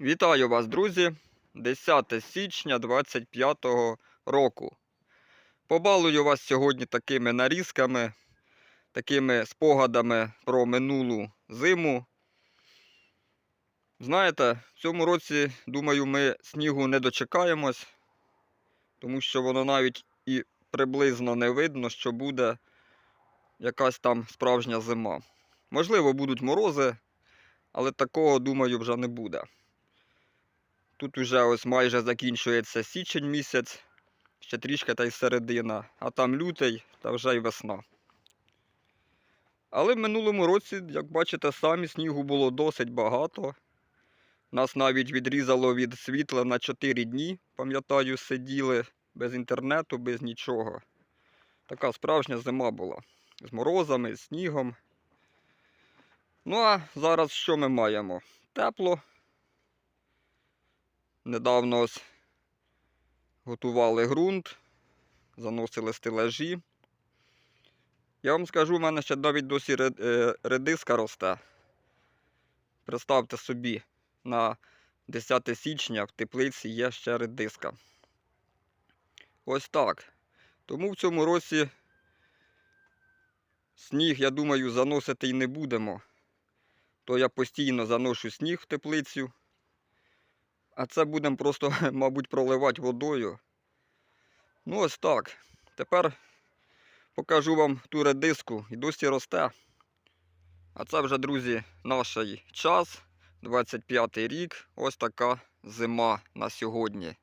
Вітаю вас, друзі! 10 січня 25 року. Побалую вас сьогодні такими нарізками, такими спогадами про минулу зиму. Знаєте, в цьому році, думаю, ми снігу не дочекаємось, тому що воно навіть і приблизно не видно, що буде якась там справжня зима. Можливо, будуть морози, але такого, думаю, вже не буде. Тут уже ось майже закінчується січень місяць, ще трішки та й середина, а там лютий та вже й весна. Але в минулому році, як бачите, самі снігу було досить багато. Нас навіть відрізало від світла на 4 дні, пам'ятаю, сиділи без інтернету, без нічого. Така справжня зима була. З морозами, з снігом. Ну а зараз що ми маємо? Тепло. Недавно готували ґрунт, заносили стелажі. Я вам скажу, в мене ще навіть досі е, редиска росте. Представте собі, на 10 січня в теплиці є ще редиска. Ось так. Тому в цьому році сніг, я думаю, заносити й не будемо. То я постійно заношу сніг в теплицю. А це будемо просто, мабуть, проливати водою. Ну, ось так. Тепер покажу вам ту редиску і досі росте. А це вже, друзі, наш час, 25 й рік. Ось така зима на сьогодні.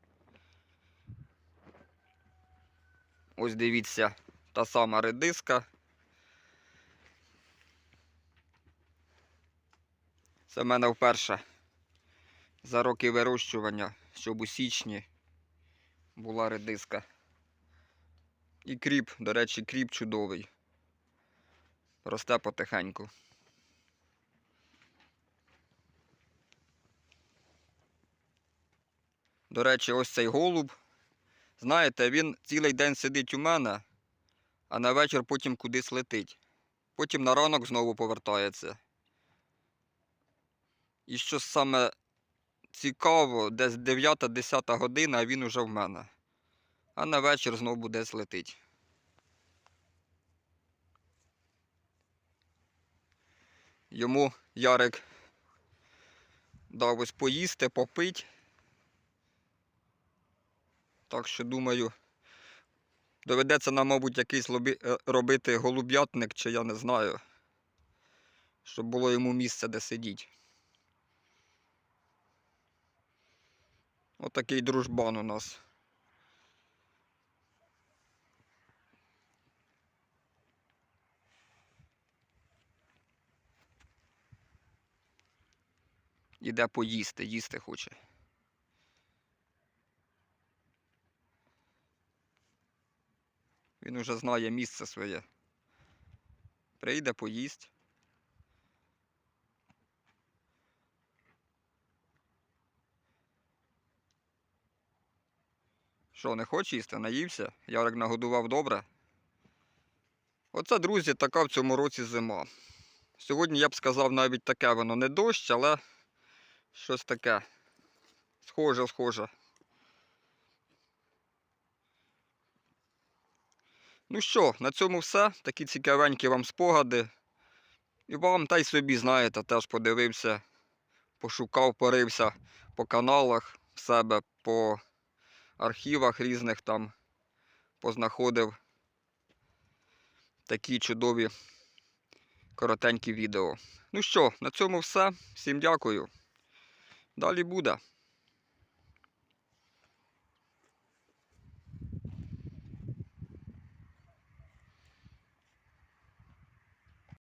Ось дивіться, та сама редиска. Це в мене вперше за роки вирощування, щоб у січні була редиска. І кріп, до речі, кріп чудовий. Росте потихеньку. До речі, ось цей голуб. Знаєте, він цілий день сидить у мене, а на вечір потім кудись летить. Потім на ранок знову повертається. І що саме цікаво, десь 9-10 година, а він уже в мене. А на вечір знову десь летить. Йому Ярик дав ось поїсти, попить. Так що думаю, доведеться нам, мабуть, якийсь е, робити голуб'ятник, чи я не знаю, щоб було йому місце, де сидіти. Отакий дружбан у нас. Іде поїсти, їсти хоче. Він уже знає місце своє. Прийде, поїсть. Що, не хоче їсти? Наївся? Ярик нагодував добре. Оце, друзі, така в цьому році зима. Сьогодні я б сказав навіть таке воно не дощ, але щось таке. Схоже, схоже. Ну що, на цьому все. Такі цікавенькі вам спогади. І вам та й собі, знаєте, теж подивився, пошукав, порився по каналах в себе, по архівах різних там познаходив такі чудові коротенькі відео. Ну що, на цьому все. Всім дякую. Далі буде.